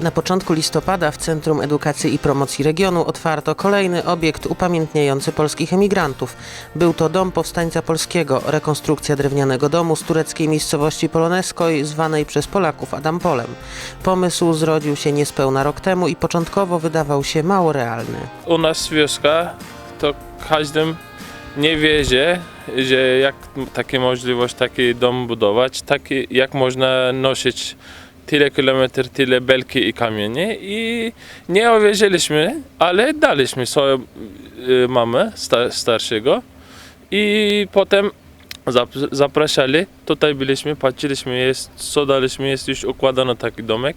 Na początku listopada w Centrum Edukacji i Promocji Regionu otwarto kolejny obiekt upamiętniający polskich emigrantów. Był to Dom Powstańca Polskiego, rekonstrukcja drewnianego domu z tureckiej miejscowości Poloneskoj, zwanej przez Polaków Adampolem. Pomysł zrodził się niespełna rok temu i początkowo wydawał się mało realny. u nas wioska to każdym nie wierzy, że jak takie możliwość taki dom budować, taki jak można nosić tyle kilometrów, tyle belki i kamienie i nie uwierzyliśmy, ale daliśmy swoją y, mamę sta, starszego i potem zap- zapraszali, tutaj byliśmy, patrzyliśmy, jest, co daliśmy, jest już układano taki domek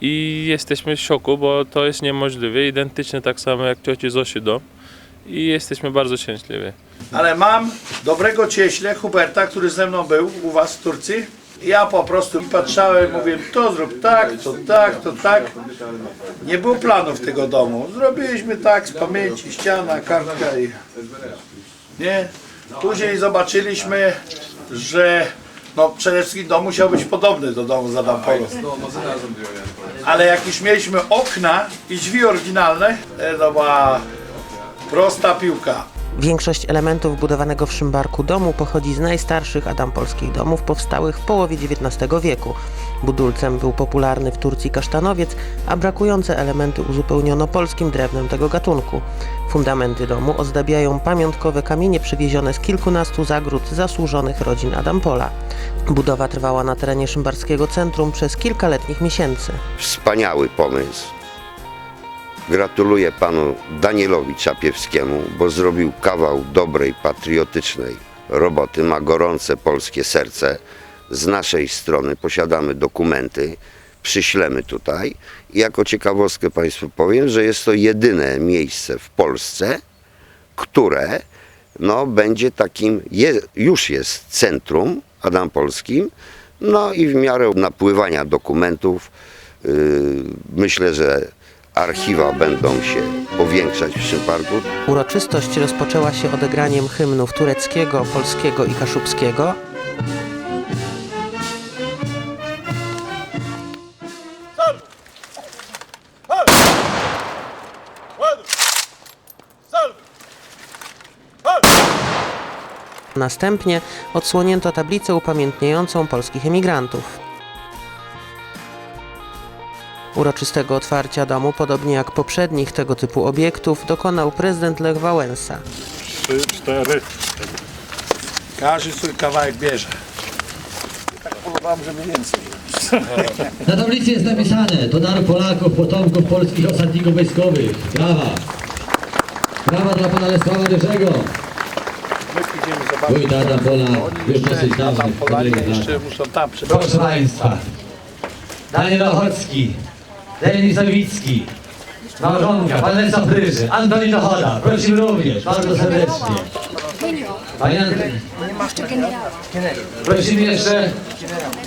i jesteśmy w szoku, bo to jest niemożliwe, identyczne tak samo jak cioci Zosi dom i jesteśmy bardzo szczęśliwi. Ale mam dobrego cieśle, Huberta, który ze mną był u was w Turcji. Ja po prostu patrzałem, mówię, to zrób tak, to tak, to tak. Nie było planów tego domu. Zrobiliśmy tak z pamięci, ściana, kartka i... Nie. Później zobaczyliśmy, że no przede wszystkim dom musiał być podobny do domu z Adampolu. Ale jak już mieliśmy okna i drzwi oryginalne, e, to była prosta piłka. Większość elementów budowanego w Szymbarku domu pochodzi z najstarszych adampolskich domów powstałych w połowie XIX wieku. Budulcem był popularny w Turcji kasztanowiec, a brakujące elementy uzupełniono polskim drewnem tego gatunku. Fundamenty domu ozdabiają pamiątkowe kamienie przywiezione z kilkunastu zagród zasłużonych rodzin Adampola. Budowa trwała na terenie szymbarskiego centrum przez kilkaletnich miesięcy. Wspaniały pomysł. Gratuluję panu Danielowi Czapiewskiemu, bo zrobił kawał dobrej, patriotycznej roboty. Ma gorące polskie serce. Z naszej strony posiadamy dokumenty, przyślemy tutaj. I jako ciekawostkę państwu powiem, że jest to jedyne miejsce w Polsce, które no, będzie takim, je, już jest centrum adampolskim, no i w miarę napływania dokumentów yy, myślę, że archiwa będą się powiększać w Szymparku. Uroczystość rozpoczęła się odegraniem hymnów tureckiego, polskiego i kaszubskiego, Następnie odsłonięto tablicę upamiętniającą polskich emigrantów. Uroczystego otwarcia domu, podobnie jak poprzednich tego typu obiektów, dokonał prezydent Lech Wałęsa. Trzy, cztery. Każdy swój kawałek bierze. Na tablicy jest napisane to dar Polaków, potomków polskich osadników wojskowych. Brawa. Brawa dla pana Lesława Dużego. Wójta Adam Pola, już dosyć dawno, Polanie jeszcze muszą tam. Proszę Państwa, Daniel Ochocki, Denis Nowicki, małżonka, pan Lesa Pryży, Antoni Dochoda, prosimy również, bardzo serdecznie. Panie Antoni, prosimy jeszcze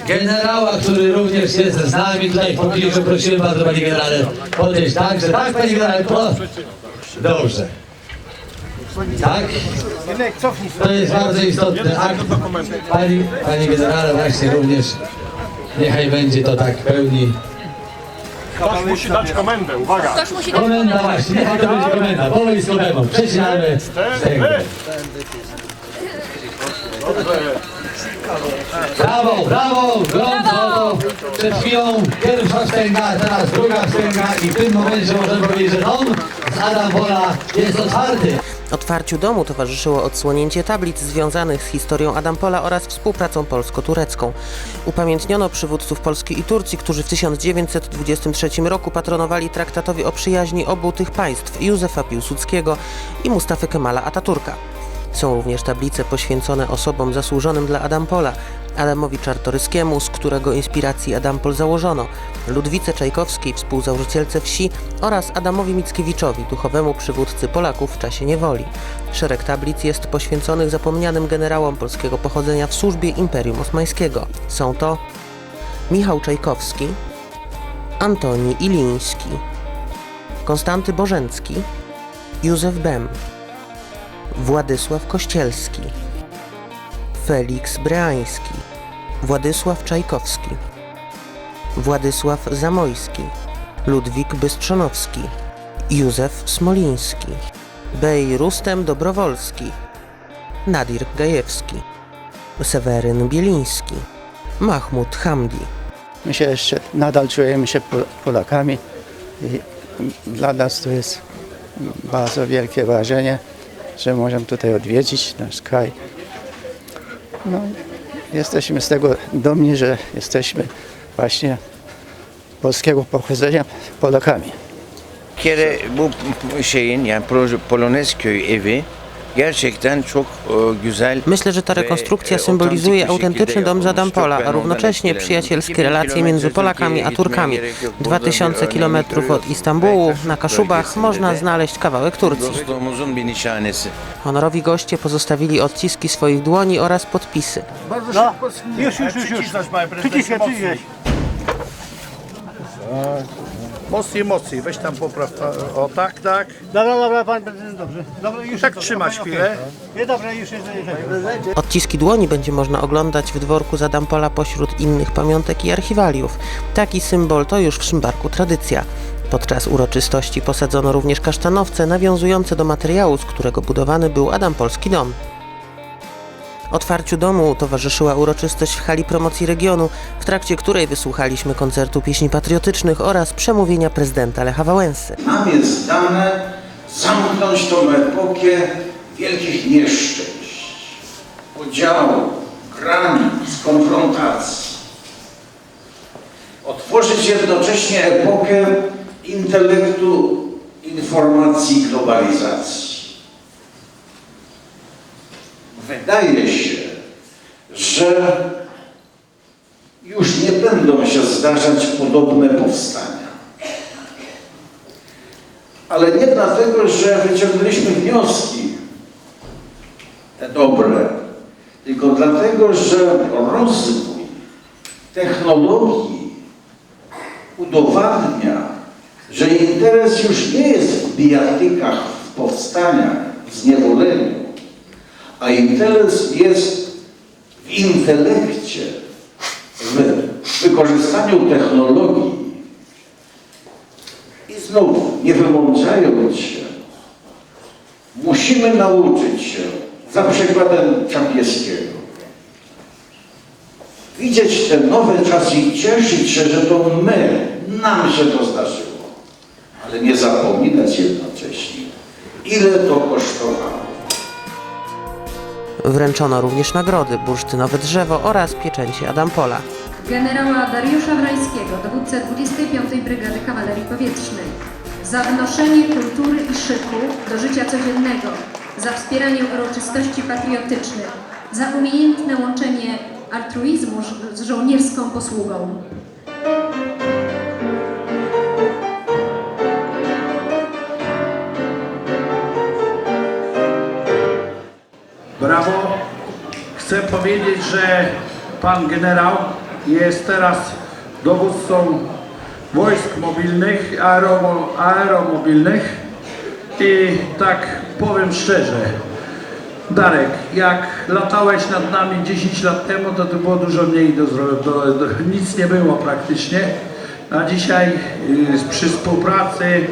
generała, który również jest z nami tutaj w pobliżu, prosimy bardzo Panie Generale podejść także, tak Panie Generale, pro... Dobrze. Tak? To jest bardzo istotny akt. Pani, Panie Generale właśnie również niechaj będzie to tak pełni. Ktoś musi dać komendę, uwaga. Ktoś musi dać Komenda właśnie, niechaj to będzie komenda, po wojskowemu, przecinamy. Wstęgę. Brawo, brawo, gorąco, przed chwilą pierwsza wstęga, teraz druga wstęga i w tym momencie możemy powiedzieć, że dom z Adam Wola jest otwarty. Otwarciu domu towarzyszyło odsłonięcie tablic związanych z historią Adampola oraz współpracą polsko-turecką. Upamiętniono przywódców Polski i Turcji, którzy w 1923 roku patronowali traktatowi o przyjaźni obu tych państw Józefa Piłsudskiego i Mustafy Kemala Ataturka. Są również tablice poświęcone osobom zasłużonym dla Adampola, Adamowi Czartoryskiemu, z którego inspiracji Adampol założono, Ludwice Czajkowskiej, współzałożycielce wsi oraz Adamowi Mickiewiczowi, duchowemu przywódcy Polaków w czasie niewoli. Szereg tablic jest poświęconych zapomnianym generałom polskiego pochodzenia w służbie Imperium Osmańskiego. Są to Michał Czajkowski, Antoni Iliński, Konstanty Bożencki, Józef Bem, Władysław Kościelski, Feliks Breański, Władysław Czajkowski, Władysław Zamojski, Ludwik Bystrzonowski, Józef Smoliński, Bej Rustem Dobrowolski, Nadir Gajewski, Seweryn Bieliński, Mahmud Hamdi. My się jeszcze nadal czujemy się Pol- Polakami i dla nas to jest bardzo wielkie wrażenie, że możemy tutaj odwiedzić nasz kraj. No, jesteśmy z tego dumni, że jesteśmy właśnie polskiego pochodzenia Polakami. Bir kere bu şeyin yani e. Myślę, że ta rekonstrukcja symbolizuje autentyczny dom Zadampola, a równocześnie przyjacielskie relacje między Polakami a Turkami. 2000 km od Istambułu, na Kaszubach, można znaleźć kawałek Turcji. Honorowi goście pozostawili odciski swoich dłoni oraz podpisy. Już, już, już, już. Przyciskaj, przyciskaj. Mocniej, mocniej. Weź tam popraw. ta- O, tak, tak. Dobra, dobra, pan prezydent, dobrze. Dobra, już Tak trzymać chwilę. Nie, dobra, już jest. jest. Odciski dłoni będzie można oglądać w dworku Zadampola pośród innych pamiątek i archiwaliów. Taki symbol to już w Szymbarku tradycja. Podczas uroczystości posadzono również kasztanowce nawiązujące do materiału, z którego budowany był Adampolski dom. Otwarciu domu towarzyszyła uroczystość w hali promocji regionu, w trakcie której wysłuchaliśmy koncertu pieśni patriotycznych oraz przemówienia prezydenta Lecha Wałęsy. Nam jest dane zamknąć tą epokę wielkich nieszczęść, podziału, granic, konfrontacji. Otworzyć jednocześnie epokę intelektu, informacji, globalizacji. Wydaje się, że już nie będą się zdarzać podobne powstania. Ale nie dlatego, że wyciągnęliśmy wnioski te dobre, tylko dlatego, że rozwój technologii udowadnia, że interes już nie jest w bijatykach, w powstaniach, w zniewoleniu, a interes jest w intelekcie, w wykorzystaniu technologii i znów, nie wymądrzając się, musimy nauczyć się, za przykładem Czapieskiego, widzieć te nowe czasy i cieszyć się, że to my, nam się to zdarzyło. Ale nie zapominać jednocześnie, ile to kosztowało. Wręczono również nagrody, bursztynowe drzewo oraz pieczęcie Adampola. generała Dariusza Wrańskiego, dowódcę 25. Brygady Kawalerii Powietrznej, za wnoszenie kultury i szyku do życia codziennego, za wspieranie uroczystości patriotycznych, za umiejętne łączenie altruizmu z żołnierską posługą. Brawo. Chcę powiedzieć, że pan generał jest teraz dowódcą wojsk mobilnych, aeromo, aeromobilnych i tak powiem szczerze, Darek, jak latałeś nad nami 10 lat temu, to to było dużo mniej do, do, do nic nie było praktycznie. A dzisiaj y, przy współpracy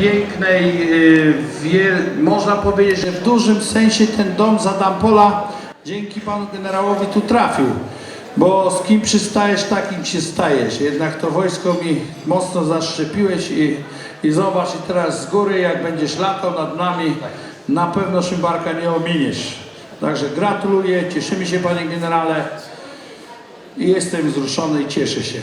pięknej, y, wiel, można powiedzieć, że w dużym sensie ten dom Zadampola dzięki panu generałowi tu trafił. Bo z kim przystajesz, takim się stajesz. Jednak to wojsko mi mocno zaszczepiłeś i, i zobacz i teraz z góry, jak będziesz latał nad nami, na pewno Szymbarka nie ominiesz. Także gratuluję, cieszymy się panie generale i jestem wzruszony i cieszę się.